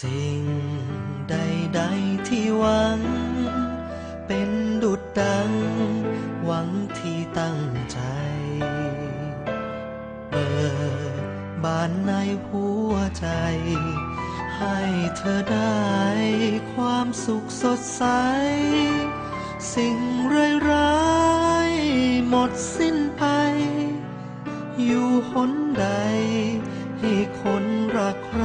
สิ่งใดๆที่หวัง เป็นดุดดัง หวังที่ตั้งใจเปิดบานในหัวใจ ให้เธอได้ความสุขสดใส สิ่งร้ายๆหมดสิ้นไป อยู่หนใด ให้คนรักใคร